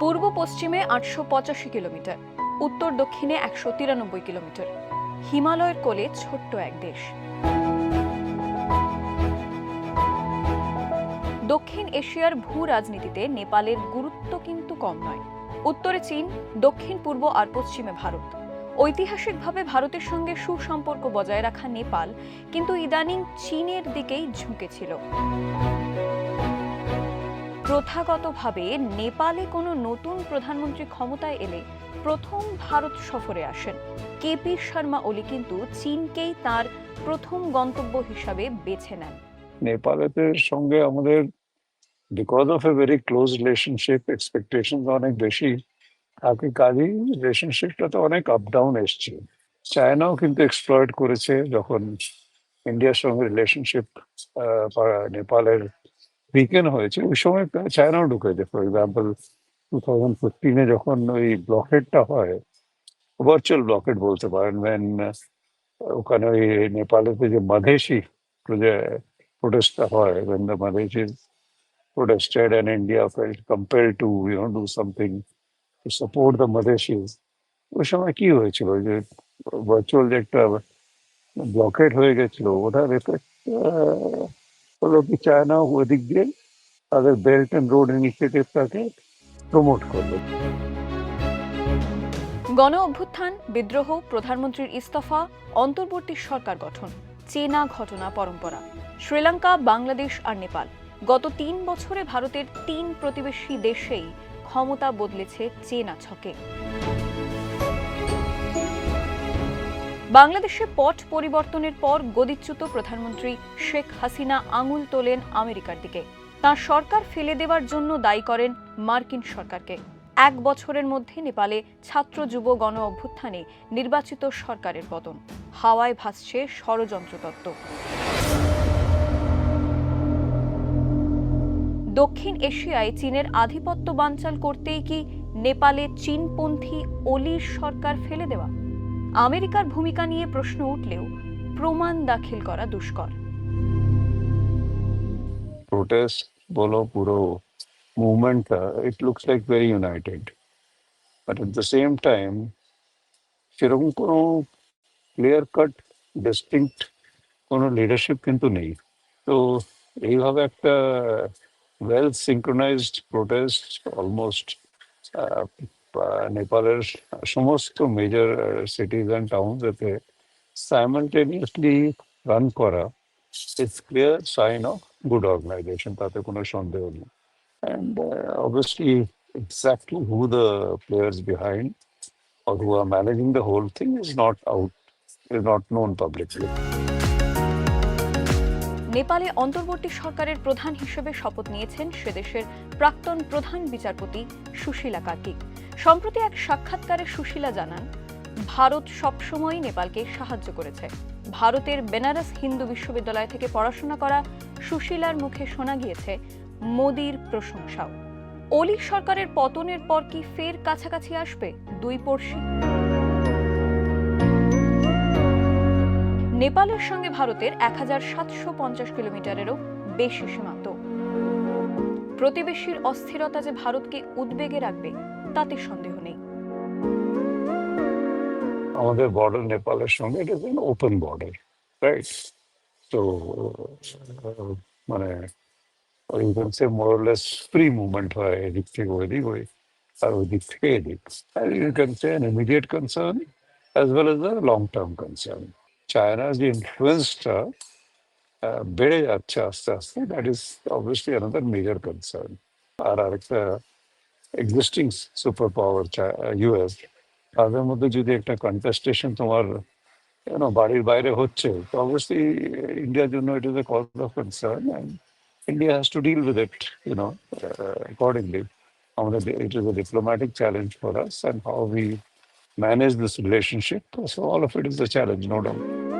পূর্ব পশ্চিমে আটশো পঁচাশি কিলোমিটার, উত্তর দক্ষিণে একশো তিরানব্বই কিলোমিটার। হিমালয়ের কোলে ছোট্ট এক দেশ। দক্ষিণ এশিয়ার ভূ রাজনীতিতে নেপালের গুরুত্ব কিন্তু কম নয়। উত্তরে চীন, দক্ষিণ পূর্ব আর পশ্চিমে ভারত। ঐতিহাসিকভাবে ভারতের সঙ্গে সুসম্পর্ক বজায় রাখা নেপাল কিন্তু ইদানিং চীনের দিকেই ঝুঁকেছিল প্রথাগতভাবে নেপালে কোনো নতুন প্রধানমন্ত্রী ক্ষমতায় এলে প্রথম ভারত সফরে আসেন। কেপি শর্মা ওলি কিন্তু চীনকেই তার প্রথম গন্তব্য হিসাবে বেছে নেন। নেপালের সঙ্গে আমাদের because of a very close relationship expectation অনেক বেশি কাজেই রিলেশনশিপটা তো অনেক আপ ডাউন এসছে। চায়নাও কিন্তু এক্সপ্লয়েড করেছে যখন ইন্ডিয়ার সঙ্গে রিলেশনশিপ নেপালের উইকেন হয়েছে, ওই সময় চায়নাও ঢুকেছে। ফর এক্সাম্পল টু থাউজেন্ড ফিফটিনে যখন ওই ব্লকেটটা হয় ভার্চুয়াল ব্লকেট বলতে পারেন, when ওখানে ওই নেপালেতে যে মাধেশি প্রোটেস্টটা হয়, when the Madheshis protested and India felt compelled to, you know, do something to support the Madheshis ওই সময় কি হয়েছিল? যে ভার্চুয়াল যে একটা ব্লকেট হয়ে গেছিল, ওটার এফেক্ট কি চায়না, ওদিক দিয়ে তাদের বেল্ট অ্যান্ড রোড ইনিশিয়েটিভটাকে প্রমোট করল। গণ অভ্যুত্থান, বিদ্রোহ, প্রধানমন্ত্রীর ইস্তফা, অন্তর্বর্তী সরকার গঠন, চেনা ঘটনা পরম্পরা, শ্রীলঙ্কা, বাংলাদেশ আর নেপাল। গত তিন বছরে ভারতের তিন প্রতিবেশী দেশেই ক্ষমতা বদলেছে চেনা ছকে। বাংলাদেশে পট পরিবর্তনের পর গদিচ্যুত প্রধানমন্ত্রী শেখ হাসিনা আঙুল তোলেন আমেরিকার দিকে। তাঁর সরকার ফেলে দেওয়ার জন্য দায়ী করেন মার্কিন সরকারকে। এক বছরের মধ্যে নেপালে ছাত্র যুব গণ অভ্যুত্থানে নির্বাচিত সরকারের পতন। হাওয়ায় ভাসছে ষড়যন্ত্র তত্ত্ব। দক্ষিণ এশিয়ায় চীনের আধিপত্য বানচাল করতেই কি নেপালে চীনপন্থী অলির সরকার ফেলে দেওয়া? আমেরিকার ভূমিকা নিয়ে প্রশ্ন উঠলেও প্রমাণ দাখিল করা দুষ্কর প্রোটেস্ট বলো পুরো মুভমেন্টটা it looks like very united but at the same time সেরকম কোনো ক্লিয়ার কাট ডিস্টিংক্ট কোনো লিডারশিপ কিন্তু নেই তো এইভাবে একটা ওয়েল সিঙ্ক্রোনাইজড প্রোটেস্ট অলমোস্ট নেপালের সমস্ত মেজর সিটিজ অ্যান্ড টাউনসেতে সাইমেন্টেনিয়াসলি রান করা it's clear sign of good organisation তাতে কোনো সন্দেহ নেই। And obviously exactly who the players behind or who are managing the whole thing is not out is not known publicly নেপালে অন্তর্বর্তী সরকারের প্রধান হিসেবে শপথ নিয়েছেন সেদেশের প্রাক্তন প্রধান বিচারপতি সুশীলা কার্তিক সম্প্রতি এক সাক্ষাৎকারে সুশীলা জানান, ভারত সবসময়ই নেপালকে সাহায্য করেছে। ভারতের বেনারস হিন্দু বিশ্ববিদ্যালয় থেকে পড়াশোনা করা সুশীলার মুখে শোনা গিয়েছে মোদির প্রশংসাও। অলি সরকারের পতনের পর কি ফের কাছাকাছি আসবে দুই পড়শি? নেপালের সঙ্গে ভারতের এক হাজার সাতশো পঞ্চাশ কিলোমিটারেরও বেশি সীমান্ত। প্রতিবেশীর অস্থিরতা যে ভারতকে উদ্বেগে রাখবে তাতে সন্দেহ নেই আমাদের বর্ডার নেপালের সঙ্গে এটা ইজ ওপেন বর্ডার রাইট তো মানে you can say more or less free movement হয় এদিক থেকে ওইদিক ওই আর ওই দিক থেকে এদিক আর you can say an immediate concern as well as the long term concern চায়নার যে ইনফ্লুয়েন্সটা বেড়ে যাচ্ছে আস্তে আস্তে that is obviously another major concern আর আরেকটা এক্সিস্টিং সুপার পাওয়ার ইউএস তাদের মধ্যে যদি একটা কন্টেস্টেশন তোমার you know, বাড়ির বাইরে হচ্ছে তো অবশ্যই ইন্ডিয়ার জন্য it is a cause of concern and India has to deal with it you know accordingly আমাদের it is a diplomatic challenge for us and how we manage this relationship so all of it is the challenge no doubt